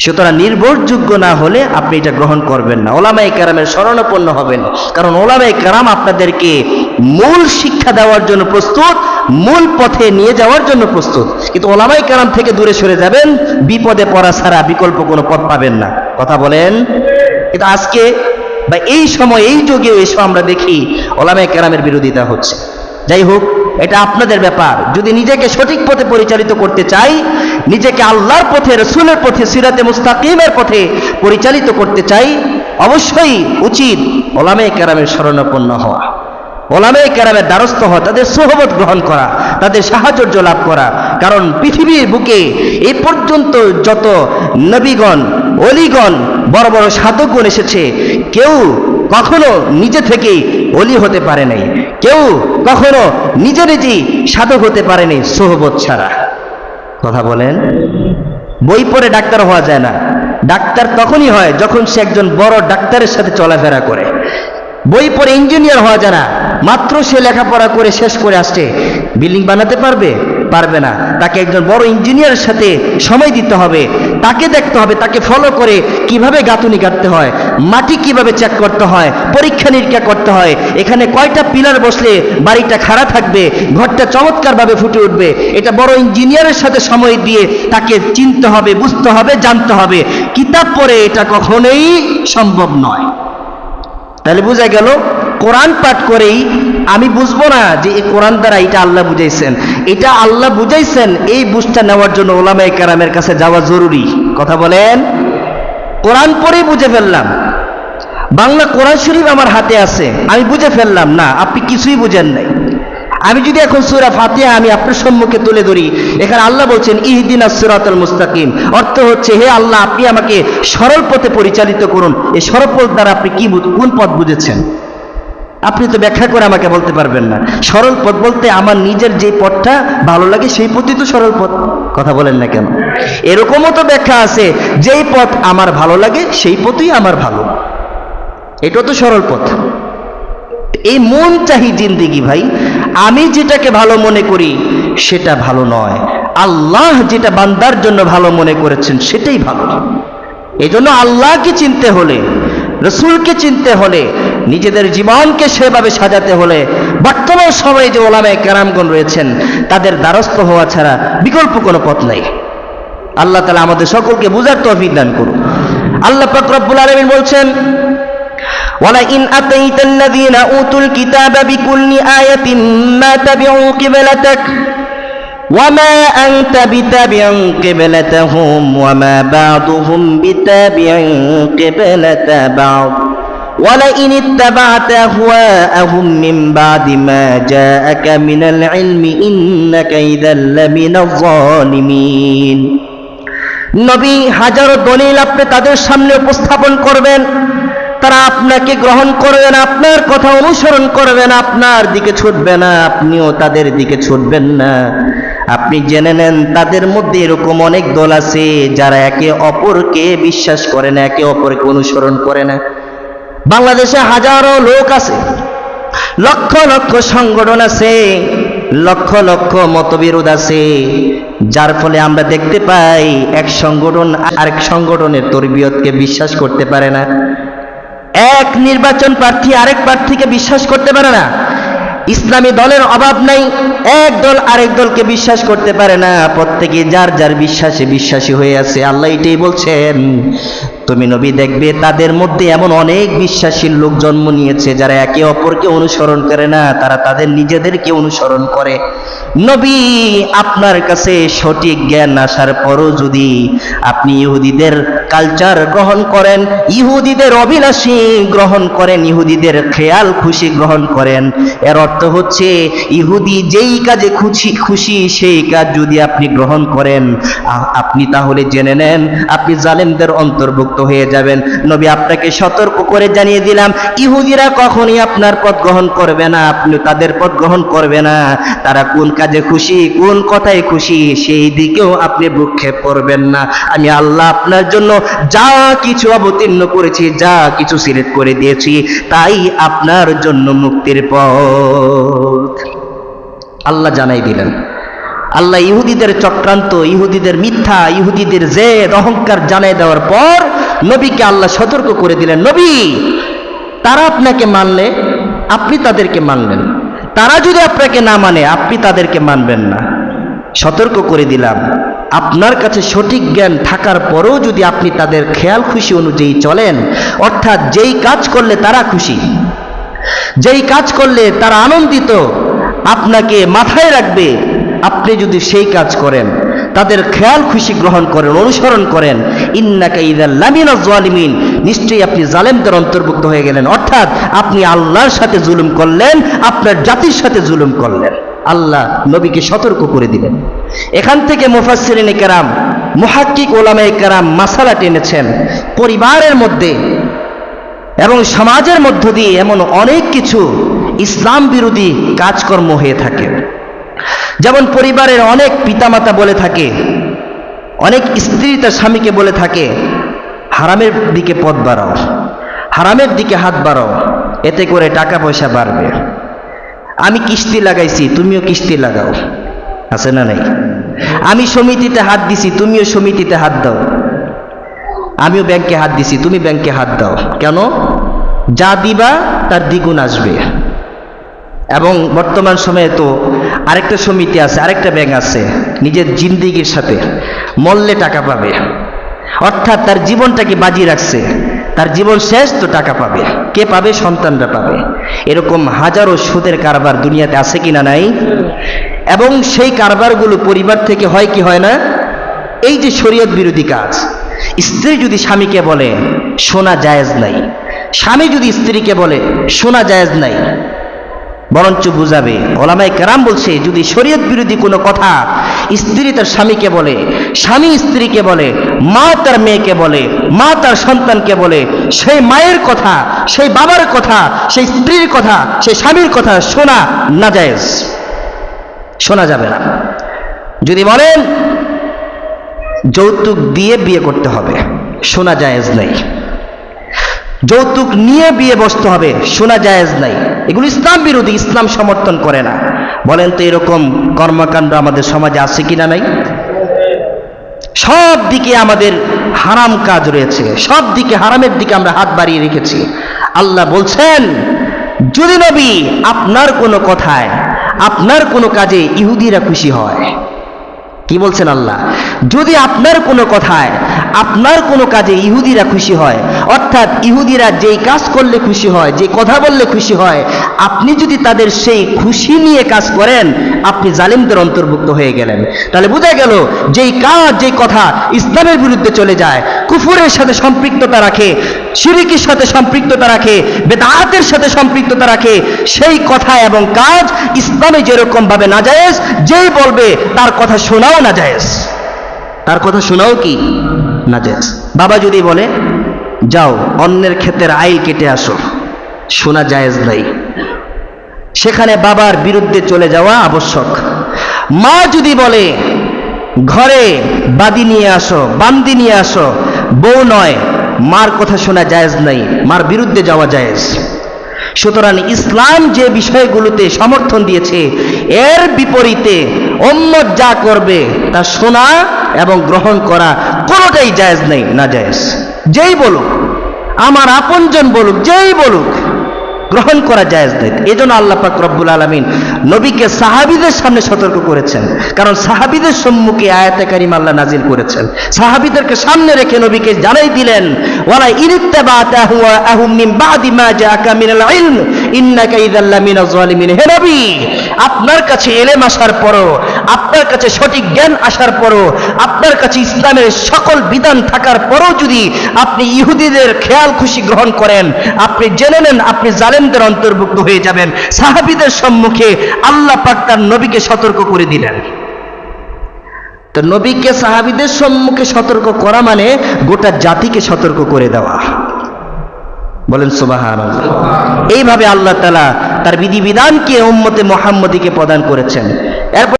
সুতরাং নির্ভরযোগ্য না হলে আপনি এটা গ্রহণ করবেন না। ওলামাই কারামের শরণাপন্ন হবেন। কারণ ওলামাই কারাম আপনাদেরকে মূল শিক্ষা দেওয়ার জন্য প্রস্তুত, মূল পথে নিয়ে যাওয়ার জন্য প্রস্তুত। কিন্তু ওলামাই কারাম থেকে দূরে সরে যাবেন, বিপদে পড়া ছাড়া বিকল্প কোনো পথ পাবেন না। কথা বলেন? কিন্তু আজকে বা এই সময়, এই যুগেও এসব আমরা দেখি ওলামাই কেরামের বিরোধিতা হচ্ছে। যাই হোক এটা আপনাদের ব্যাপার। যদি নিজেকে সঠিক পথে পরিচালিত করতে চাই, নিজেকে আল্লাহর পথে, রসুলের পথে, সিরাতে মুস্তাকিমের পথে পরিচালিত করতে চাই, অবশ্যই উচিত ওলামে ক্যারামের শরণাপন্ন হওয়া। ওলামে ক্যারামের দ্বারস্থ হওয়া, তাদের সোহবত গ্রহণ করা, তাদের সাহায্য লাভ করা। কারণ পৃথিবীর বুকে এ পর্যন্ত যত নবীগণ, অলিগণ, বড় বড় সাধকগণ এসেছে, কেউ কখনো নিজে থেকেই অলি হতে পারে নাই। কেউ কখনো নিজে নিজেই সাধক হতে পারেনি সোহবত ছাড়া। কথা বলেন? বই পড়ে ডাক্তার হওয়া যায় না। ডাক্তার তখনই হয় যখন সে একজন বড় ডাক্তারের সাথে চলাফেরা করে। বই পড়ে ইঞ্জিনিয়ার হওয়া যায় না। মাত্র সে লেখাপড়া করে শেষ করে আসছে। বিল্ডিং বানাতে পারবে? পারবে না। তাকে একজন বড় ইঞ্জিনিয়ারের সাথে সময় দিতে হবে। তাকে দেখতে হবে, তাকে ফলো করে কীভাবে গাঁথুনি কাটতে হয়, মাটি কীভাবে চেক করতে হয়, পরীক্ষা নিরীক্ষা করতে হয়, এখানে কয়টা পিলার বসলে বাড়িটা খাড়া থাকবে, ঘরটা চমৎকারভাবে ফুটে উঠবে, এটা বড় ইঞ্জিনিয়ারের সাথে সময় দিয়ে তাকে চিনতে হবে, বুঝতে হবে, জানতে হবে। কিতাব পড়ে এটা কখনোই সম্ভব নয়। তাহলে বোঝা গেল কোরআন পাঠ করেই আমি বুঝব না যে এই কোরআন দ্বারা এটা আল্লাহ বুঝাইছেন। এটা আল্লাহ বুঝাইছেন, এই বুঝটা নেওয়ার জন্য ওলামাই কারামের কাছে যাওয়া জরুরি। কথা বলেন? কোরআন পরেই বুঝে ফেললাম। বাংলা কোরআন শরীফ আমার হাতে আছে, আমি বুঝে ফেললাম, না, আপনি কিছুই বুঝেন নাই। আমি যদি এখন সুরা ফাতিহা আমি আপনার সম্মুখে তুলে ধরি, এখানে আল্লাহ বলছেন, ইহদিন সুরাতুল মুস্তাকিম। অর্থ হচ্ছে, হে আল্লাহ, আপনি আমাকে সরল পথে পরিচালিত করুন। এই সরল পথ দ্বারা আপনি কি কোন পথ বুঝেছেন? আপনি তো ব্যাখ্যা করে আমাকে বলতে পারবেন না। সরল পথ বলতে আমার নিজের যে পথটা ভালো লাগে, সেই পথই তো সরল পথ। কথা বলেন না কেন? এরকমও তো ব্যাখ্যা আছে, যেই পথ আমার ভালো লাগে, সেই পথই আমার ভালো। এটা তো সরল পথ। এই মন চাহি জিন্দিগি ভাই, আমি যেটাকে ভালো মনে করি, সেটা ভালো নয়। আল্লাহ যেটা বান্দার জন্য ভালো মনে করেছেন, সেটাই ভালো। এই জন্য আল্লাহকে চিনতে হলে রসুলকে চিনতে হলে নিজেদের জীবনকে সেভাবে সাজাতে হলে বর্তমান সময়ে যে ওলামায় কেরামগণ রয়েছেন তাদের দ্বারস্থ হওয়া ছাড়া বিকল্প কোনো পথ নাই আল্লাহ তালা আমাদের সকলকে বুঝার তৌফিক দান করুন আল্লাহ পাক রব্বুল আলামিন বলছেন ولئن أتيت الذين أوتوا الكتاب بكل آية ما تبعوا قبلتك وما أنت بتابع قبلتهم وما بعضهم بتابع قبلة بعض ولئن اتبعت أهواءهم من بعد ما جاءك من العلم إنك إذا لمن الظالمين নবী হাজারো দলিল আপনি তাদের সামনে উপস্থাপন করবেন তারা আপনাকে গ্রহণ করবেন আপনার কথা অনুসরণ করবেন আপনার দিকে ছুটবে না আপনিও তাদের দিকে ছুটবেন না আপনি জেনে নেন, তাদের মধ্যে এরকম অনেক দল আছে যারা একে অপরকে বিশ্বাস করে না, একে অপরকে অনুসরণ করে না। বাংলাদেশে হাজারো লোক আছে, লক্ষ লক্ষ সংগঠন আছে, লক্ষ লক্ষ মতবিরোধ আছে, যার ফলে আমরা দেখতে পাই এক সংগঠন আরেক সংগঠনের তরবিয়তকে বিশ্বাস করতে পারে না। এক নির্বাচন প্রার্থী আরেক প্রার্থীকে বিশ্বাস করতে পারে না। ইসলামী দলের অভাব নাই। এক দল আরেক দলকে বিশ্বাস করতে পারে না। প্রত্যেকে যার যার বিশ্বাসে বিশ্বাসী হয়ে আছে। আল্লাহ এটাই বলছেন, তুমি নবী দেখবে, তাদের মধ্যে এমন অনেক বিশ্বাসীর লোক জন্ম নিয়েছে, যারা একে অপরকে অনুসরণ করে না। তারা তাদের নিজেদেরকে অনুসরণ করে। নবী আপনার কাছে সঠিক জ্ঞান আসার পরও যদি আপনি ইহুদিদের কালচার গ্রহণ করেন, ইহুদিদের অভিলাষী গ্রহণ করেন, ইহুদিদের খেয়াল, খুশি গ্রহণ করেন, এর অর্থ হচ্ছে ইহুদি যেই কাজে খুশি খুশি সেই কাজ যদি আপনি গ্রহণ করেন আপনি তাহলে জেনে নেন, আপনি জালেমদের অন্তর্ভুক্ত হয়ে যাবেন। নবী আপনাকে সতর্ক করে জানিয়ে দিলাম, ইহুদিরা কখনই আপনার পথ গ্রহণ করবে না, আপনি তাদের পথ গ্রহণ করবে না। তারা কোন কাজে খুশি, কোন কথায় খুশি, সেই দিকেও আপনি ভ্রুক্ষেপ করবেন না। আমি আল্লাহ আপনার জন্য যা কিছু অবতীর্ণ করেছি, যা কিছু সিলেক্ট করে দিয়েছি, তাই আপনার জন্য মুক্তির পথ। আল্লাহ জানাই দিলেন, আল্লাহ ইহুদিদের চক্রান্ত, ইহুদিদের মিথ্যা, ইহুদিদের জেদ, অহংকার জানাই দেওয়ার পর নবীকে আল্লাহ সতর্ক করে দিলেন, নবী, তারা আপনাকে মানলে, আপনি তাদেরকে মানলেন। তারা যদি আপনাকে না মানে আপনি তাদেরকে মানবেন না। সতর্ক করে দিলাম। আপনার কাছে সঠিক জ্ঞান থাকার পরেও যদি আপনি তাদের খেয়াল খুশি অনুযায়ী চলেন, অর্থাৎ যেই কাজ করলে তারা খুশি, যেই কাজ করলে তারা আনন্দিত, আপনাকে মাথায় রাখবে, আপনি যদি সেই কাজ করেন। তাদের খেয়াল খুশি গ্রহণ করেন, অনুসরণ করেন। ইন্নাকা ইদাল লামিনা জালিমিন। নিশ্চয়ই আপনি জালেমদের অন্তর্ভুক্ত হয়ে গেলেন। অর্থাৎ আপনি আল্লাহর সাথে জুলুম করলেন, আপনার জাতির সাথে জুলুম করলেন। আল্লাহ নবীকে সতর্ক করে দিলেন। এখান থেকে মুফাসসিরিনে কেরাম, মুহাক্কিক ওলামায়ে কেরাম মাসালা টেনেছেন। পরিবারের মধ্যে এবং সমাজের মধ্য দিয়ে এমন অনেক কিছু ইসলাম বিরোধী কাজকর্ম হয়ে থাকে। যেমন পরিবারের অনেক পিতামাতা বলে থাকে, অনেক স্ত্রী তার স্বামীকে বলে থাকে, হারামের দিকে পথ বাড়াও, হারামের দিকে হাত বাড়াও, এতে করে টাকা পয়সা বাড়বে। আমি কিস্তি লাগাইছি, তুমিও কিস্তি লাগাও। আছে না নাই? আমি সমিতিতে হাত দিছি, তুমিও সমিতিতে হাত দাও। আমিও ব্যাংকে হাত দিছি, তুমি ব্যাংকে হাত দাও। কেন? যা দিবা তার দ্বিগুণ আসবে। এবং বর্তমান সময়ে তো আরেকটা সমিতি আছে, আরেকটা ব্যাংক আছে, নিজের জিন্দিগির সাথে মল্লে টাকা পাবে। অর্থাৎ তার জীবনটাকে বাজি রাখছে, তার জীবন শেষ তো টাকা পাবে, কে পাবে? সন্তানরা পাবে। এরকম হাজারো সুদের কারবার দুনিয়াতে আছে কিনা নাই? এবং সেই কারবারগুলো পরিবার থেকে হয় কি হয় না? এই যে শরীয়ত বিরোধী কাজ, স্ত্রী যদি স্বামীকে বলে, শোনা জায়েজ নাই। স্বামী যদি স্ত্রীকে বলে, শোনা জায়েজ নাই। বরঞ্চ বুঝাবে। ওলামাই কেরাম বলছে, যদি শরীয়ত বিরোধী কোনো কথা স্ত্রী তার স্বামীকে বলে, স্বামী স্ত্রীকে বলে, মা তার মেয়েকে বলে, মা তার সন্তানকে বলে, সেই মায়ের কথা, সেই বাবার কথা, সেই স্ত্রীর কথা, সেই স্বামীর কথা শোনা না জায়েজ শোনা যাবে না। যদি বলেন, যৌতুক দিয়ে বিয়ে করতে হবে, শোনা জায়েজ নাই। যৌতুক নিয়ে বিয়ে বসতে হবে, শোনা জায়েজ নাই। এগুলো ইসলাম বিরোধী, ইসলাম সমর্থন করে না। বলেন তো এরকম কর্মকাণ্ড আমাদের সমাজে আছে কিনা নাই? সব দিকে আমাদের হারাম কাজ রয়েছে, সব দিকে হারামের দিকে আমরা হাত বাড়িয়ে রেখেছি। আল্লাহ বলছেন, যদি নবী আপনার কোনো কথায়, আপনার কোনো কাজে ইহুদিরা খুশি হয়, কি বলছেন আল্লাহ? যদি আপনার কোনো কথায় আপনার কোনো কাজে ইহুদিরা খুশি হয়। অর্থাৎ ইহুদিরা যেই কাজ করলে খুশি হয় যে কথা বললে খুশি হয়, আপনি যদি তাদের সেই খুশি নিয়ে কাজ করেন, আপনি জালিমদের অন্তর্ভুক্ত হয়ে গেলেন। তাহলে বোঝা গেল, যেই কাজ, যেই কথা ইসলামের বিরুদ্ধে চলে যায়, কুফুরের সাথে সম্পৃক্ততা রাখে, শিরিকির সাথে সম্পৃক্ততা রাখে, বেদাতের সাথে সম্পৃক্ততা রাখে, সেই কথা এবং কাজ ইসলামে যেরকম ভাবে না যায়জ যেই বলবে তার কথা শোনাও না যায়জ তার কথা শোনাও কি? না যায়জ বাবা যদি বলে, যাও, অন্যের ক্ষেতের আইল কেটে আসো। শোনা জায়েজ নাই। সেখানে বাবার বিরুদ্ধে চলে যাওয়া আবশ্যক। মা যদি বলে, ঘরে বাদি নিয়ে আসো, বান্দি নিয়ে আসো, বউ নয়, মার কথা শোনা জায়েজ নাই, মার বিরুদ্ধে যাওয়া জায়েজ। সুতরাং ইসলাম যে বিষয়গুলোতে সমর্থন দিয়েছে, এর বিপরীতে অন্য যা করবে তা শোনা এবং গ্রহণ করা কোনোটাই জায়েজ নেই, না জায়েজ। যেই বলুক, আমার আপনজন বলুক, যেই বলুক গ্রহণ করা জায়েজ নেই এই জন্য আল্লাহ পাক রব্বুল আলমিন নবীকে সাহাবিদের সামনে সতর্ক করেছেন। কারণ সাহাবিদের সম্মুখে আয়াতে কারিম আল্লাহ নাজিল করেছেন। সাহাবিদেরকে সামনে রেখে নবীকে জানাই দিলেন, ওয়ালা ইযাল মিনাজ আপনার কাছে এলেম আসার পরও আপনার কাছে সঠিক জ্ঞান আসার পরও, আপনার কাছে ইসলামের সকল বিধান থাকার পরও যদি আপনি ইহুদিদের খেয়াল খুশি গ্রহণ করেন, আপনি জেনে নেন, আপনি জালেমদের অন্তর্ভুক্ত হয়ে যাবেন। সাহাবিদের সম্মুখে আল্লাহ পাক তার নবীকে সতর্ক করে দিলেন। তো নবীকে সাহাবিদের সম্মুখে সতর্ক করা মানে গোটা জাতিকে সতর্ক করে দেওয়া। বলেন সুবাহান এইভাবে আল্লাহ তালা তার বিধিবিধানকে উম্মতে মোহাম্মদীকে প্রদান করেছেন। এরপর